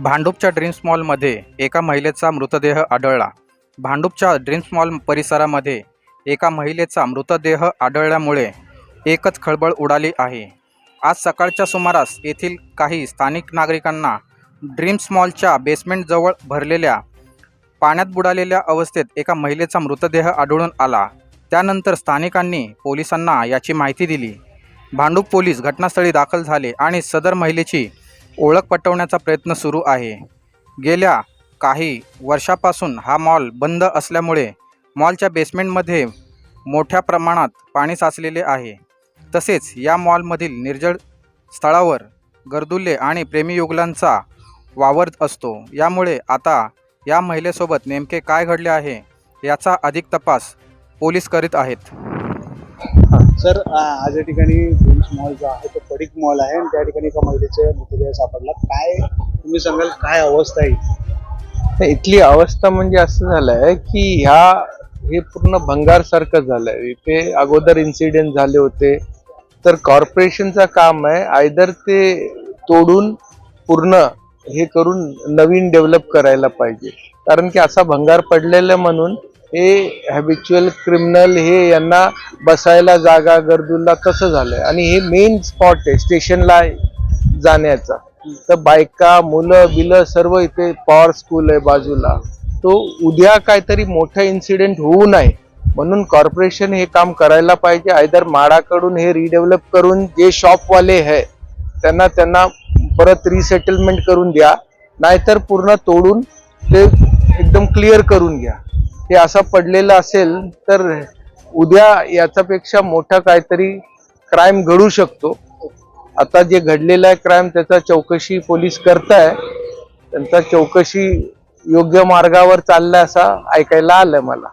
भांडूपच्या dreams मॉलमध्ये एका महिलेचा मृतदेह आढळला. भांडूपच्या ड्रीम्स मॉल परिसरामध्ये एका महिलेचा मृतदेह आढळल्यामुळे एकच खळबळ उडाली आहे. आज सकाळच्या सुमारास येथील काही स्थानिक नागरिकांना ड्रीम्स मॉलच्या बेसमेंटजवळ भरलेल्या पाण्यात बुडालेल्या अवस्थेत एका महिलेचा मृतदेह आढळून आला. त्यानंतर स्थानिकांनी पोलिसांना याची माहिती दिली. भांडूप पोलीस घटनास्थळी दाखल झाले आणि सदर महिलेची ओळख पटवण्याचा प्रयत्न सुरू आहे. गेल्या काही वर्षापासून हा मॉल बंद असल्यामुळे मॉलच्या बेसमेंटमध्ये मोठ्या प्रमाणात पाणी साचलेले आहे. तसेच या मॉलमधील निर्जळ स्थळावर गर्दुल्ले आणि प्रेमीयुगलांचा वावर असतो. यामुळे आता या महिलेसोबत नेमके काय घडले आहे याचा अधिक तपास पोलीस करीत आहेत. सर आज या ठिकाणी ड्रीम्स मॉल जो आहे तो पडिक मॉल आहे आणि त्या ठिकाणी एका महिलेचे मृतदेह सापडला काय तुम्ही सांगाल काय अवस्था आहे इथली? इथली अवस्था म्हणजे असं झालंय की ह्या हे पूर्ण भंगार सारखं झालंय. इथे अगोदर इन्सिडेंट झाले होते. तर कॉर्पोरेशनचं काम आहे आयदर ते तोडून पूर्ण हे करून नवीन डेव्हलप करायला पाहिजे. कारण की असा भंगार पडलेला म्हणून हे हॅबिच्युअल क्रिमिनल हे यांना बसायला जागा गर्दूला तसं झालंय. आणि हे मेन स्पॉट आहे स्टेशनला जाण्याचा. तर बायका मुलं बिलं सर्व इथे पॉवर स्कूल आहे बाजूला. तो उद्या काहीतरी मोठा इन्सिडेंट होऊ नये म्हणून कॉर्पोरेशन हे काम करायला पाहिजे. आयदर माडाकडून हे रिडेव्हलप करून जे शॉपवाले आहे त्यांना त्यांना परत रिसेटलमेंट करून द्या. नाहीतर पूर्ण तोडून ते एकदम क्लिअर करून घ्या. हे असं पडलेलं असेल तर उद्या याच्यापेक्षा मोठा काहीतरी क्राईम घडू शकतो. आता जे घडलेलं आहे क्राईम त्याचा चौकशी पोलीस करताय. त्यांचा चौकशी योग्य मार्गावर चाललाय असा ऐकायला आलं मला.